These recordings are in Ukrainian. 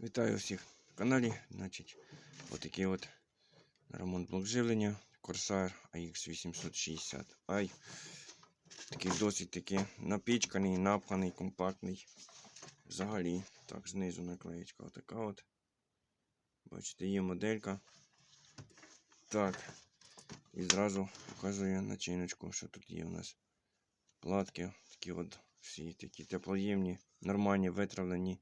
Вітаю всіх на каналі. Значить, отакий от ремонт блок живлення Corsair AX860i. Такий досить таки напічканий, напханий, компактний. Взагалі, так, знизу наклеєчка отака от. Бачите, є моделька. Так. І зразу показує начиночку, що тут є у нас платки. Такі от всі такі теплоємні, нормальні, витравлені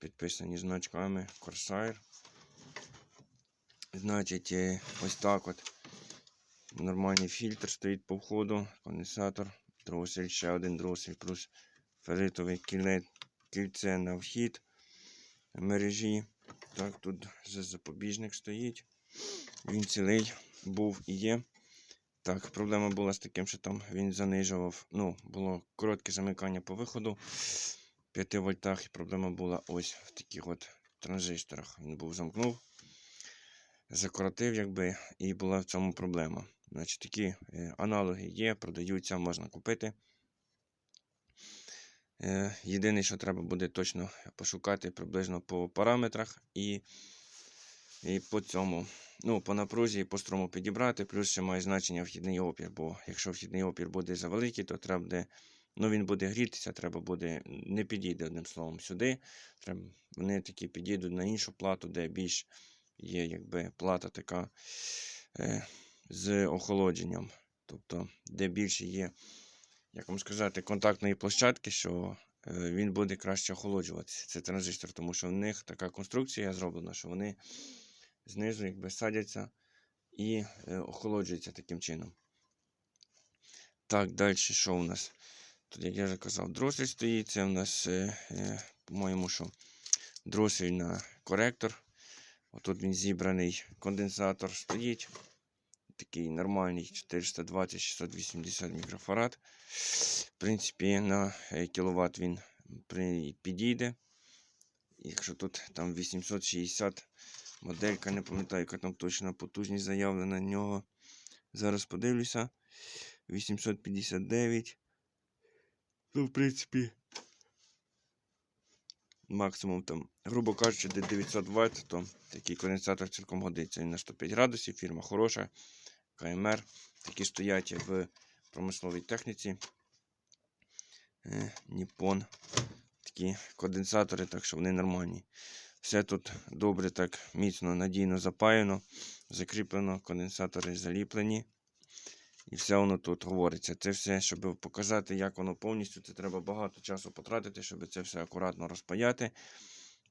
підписані значками Corsair. Значить, е, ось так от. Нормальний фільтр стоїть по входу, конденсатор, дросель, ще один дросель, плюс ферритове кіле, кільце на вхід мережі. Так, тут запобіжник стоїть. Він цілий був і є. Так, проблема була з таким, що там він занижував. Ну, було коротке замикання по виходу. 5 вольтах і проблема була ось в таких от транзисторах. Він був замкнув, закоротив, якби, і була в цьому проблема. Значить, такі е, аналоги є, продаються, можна купити. Е, єдине, що треба буде точно пошукати приблизно по параметрах і, і по цьому. Ну, по напрузі і по струму підібрати, плюс ще має значення вхідний опір, бо якщо вхідний опір буде завеликий, то треба буде Ну, він буде грітися, треба буде, не підійде одним словом сюди. Треба, Вони такі підійдуть на іншу плату, де більш є якби плата така е, з охолодженням. Тобто, де більше є, як вам сказати, контактної площадки, що е, він буде краще охолоджуватися. Це транзистор, тому що в них така конструкція зроблена, що вони знизу якби садяться і е, охолоджуються таким чином. Так, далі що у нас? Тут, як я вже казав, дросель стоїть. Це у нас, е, е, по-моєму, що дросель на коректор. Отут він зібраний конденсатор стоїть. Такий нормальний 420-680 мікрофарад. В принципі, на е, кіловат він підійде. Якщо тут там 860 моделька, не пам'ятаю, яка там точна потужність заявлена на нього. Зараз подивлюся. 859. Ну, в принципі, максимум там, грубо кажучи, де 900 Вт, то такий конденсатор цілком годиться. Він на 105 градусів, фірма хороша, КМР. Такі стоять в промисловій техніці. Е, Ніпон. Такі конденсатори, так що вони нормальні. Все тут добре, так міцно, надійно запаяно, закріплено, конденсатори заліплені. І все воно тут говориться. Це все, щоб показати, як воно повністю, це треба багато часу потратити, щоб це все акуратно розпаяти.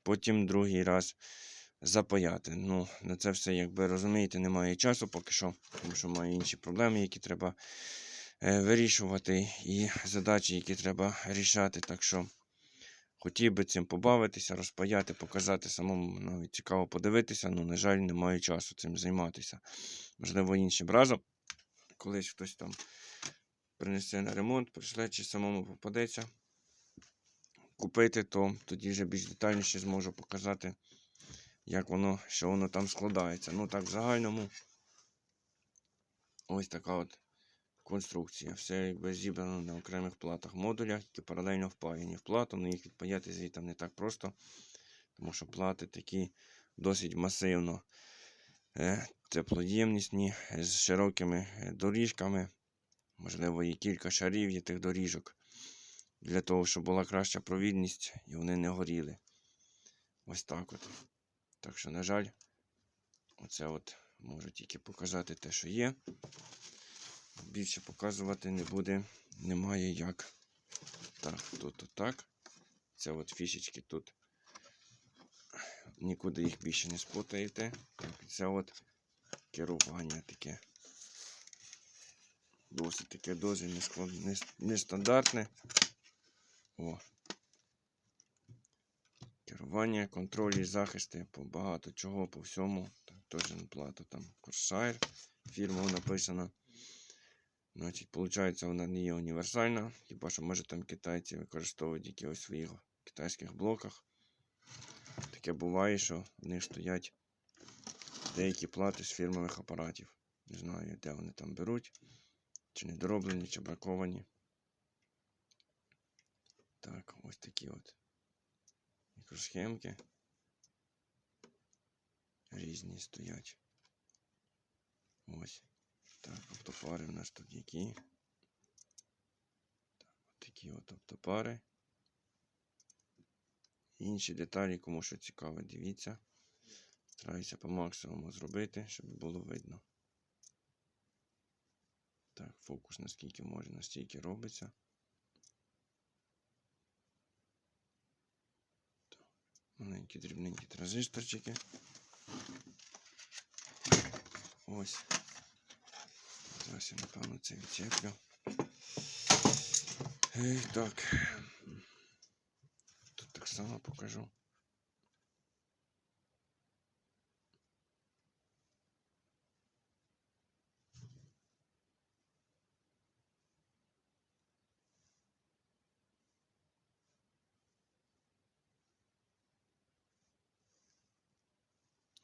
Потім другий раз запаяти. Ну, на це все, якби розумієте, немає часу поки що, тому що маю інші проблеми, які треба е, вирішувати, і задачі, які треба рішати. Так що хотів би цим побавитися, розпаяти, показати самому навіть цікаво подивитися, але, на жаль, не маю часу цим займатися. Можливо, іншим разом колись хтось там принесе на ремонт, прийшле чи самому попадеться купити, то тоді вже більш детальніше зможу показати, як воно, що воно там складається. Ну так, в загальному ось така от конструкція. Все якби зібрано на окремих платах модулях, які паралельно впаяні в плату, але їх відпаяти звідти не так просто, тому що плати такі досить масивно теплоємнісні, з широкими е, доріжками. Можливо, є кілька шарів є тих доріжок. Для того, щоб була краща провідність і вони не горіли. Ось так от. Так що, на жаль, оце от можу тільки показати те, що є. Більше показувати не буде, немає як. Так, тут отак. Це от фішечки тут. Нікуди їх більше не спутаєте. Це от керування таке. Досить таке несклад... нестандартне. О. Керування, контроль і захисти по багато чого, по всьому. Теж на плату там Corsair. Фірма написана. Значить, виходить, вона не є універсальна. Хіба що може там китайці використовують якихось своїх китайських блоках. Таке буває, що в них стоять деякі плати з фірмових апаратів. Не знаю, де вони там беруть, чи недороблені, чи браковані. Так, ось такі от мікросхемки. різні стоять. Ось. Так, автопари в нас тут які. Так, от такі от автопари. Інші деталі, кому що цікаве, дивіться. Стараюся по максимуму зробити, щоб було видно. Так, фокус наскільки може, настільки робиться. Маленькі дрібненькі транзисторчики. Ось. Зараз я, напевно, це відчеплю. Так. Тут покажу.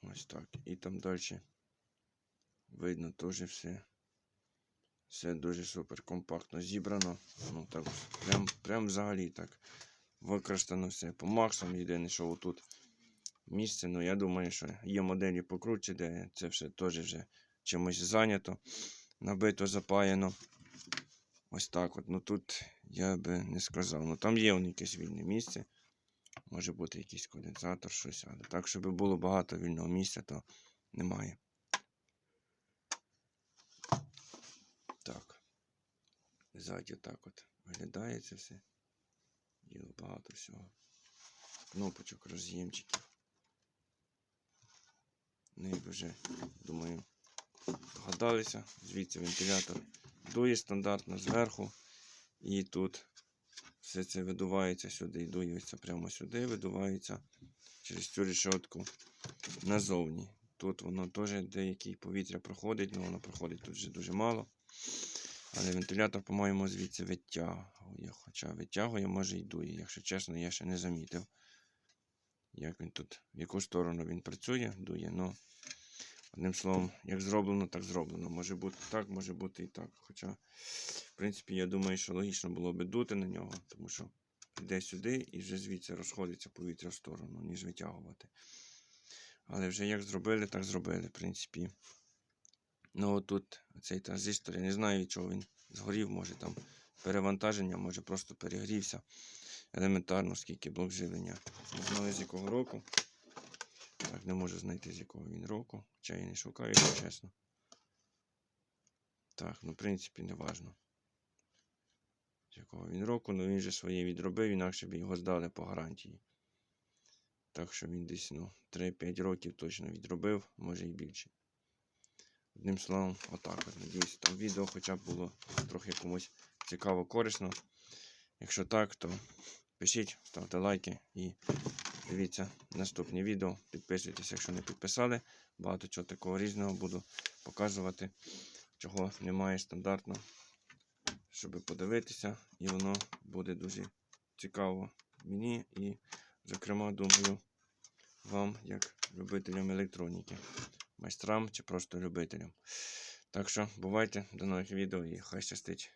Ось так. І там далі видно теж все. Все дуже супер компактно зібрано. Ну так, прям, прям взагалі так. Використано все по максимуму. Єдине, що отут місце. Ну я думаю, що є моделі покруче, де це все теж вже чимось зайнято, набито, запаяно. Ось так от. Ну тут я би не сказав. Ну там є воно якесь вільне місце. Може бути якийсь конденсатор, щось, але так, щоб було багато вільного місця, то немає. Так. Ззаді так от виглядає це все. Діло багато всього. Кнопочок, роз'ємчиків. Ну і вже, думаю, догадалися. Звідси вентилятор дує стандартно зверху. І тут все це видувається сюди і дується прямо сюди, видувається через цю решетку назовні. Тут воно теж деяке повітря проходить, але воно проходить тут вже дуже мало. Але вентилятор, по-моєму, звідси витягує. Хоча витягує, може і дує. Якщо чесно, я ще не замітив, як він тут, в яку сторону він працює, дує. Ну, одним словом, як зроблено, так зроблено. Може бути так, може бути і так. Хоча, в принципі, я думаю, що логічно було би дути на нього, тому що йде сюди і вже звідси розходиться повітря в сторону, ніж витягувати. Але вже як зробили, так зробили, в принципі. Ну, отут цей транзистор, я не знаю, від чого він згорів, може там перевантаження, може просто перегрівся елементарно, скільки блок живлення. Не знаю з якого року. Так, не можу знайти з якого він року. Хоча я не шукаю, якщо чесно. Так, ну в принципі не важно. З якого він року, ну він же своє відробив, інакше б його здали по гарантії. Так що він десь ну, 3-5 років точно відробив, може і більше. Одним словом, отак от. Надіюсь, там відео хоча б було трохи комусь цікаво, корисно. Якщо так, то пишіть, ставте лайки і дивіться наступні відео. Підписуйтесь, якщо не підписали. Багато чого такого різного буду показувати, чого немає стандартно, щоб подивитися. І воно буде дуже цікаво мені і, зокрема, думаю, вам, як любителям електроніки майстрам чи просто любителям. Так що бувайте, до нових відео і хай щастить.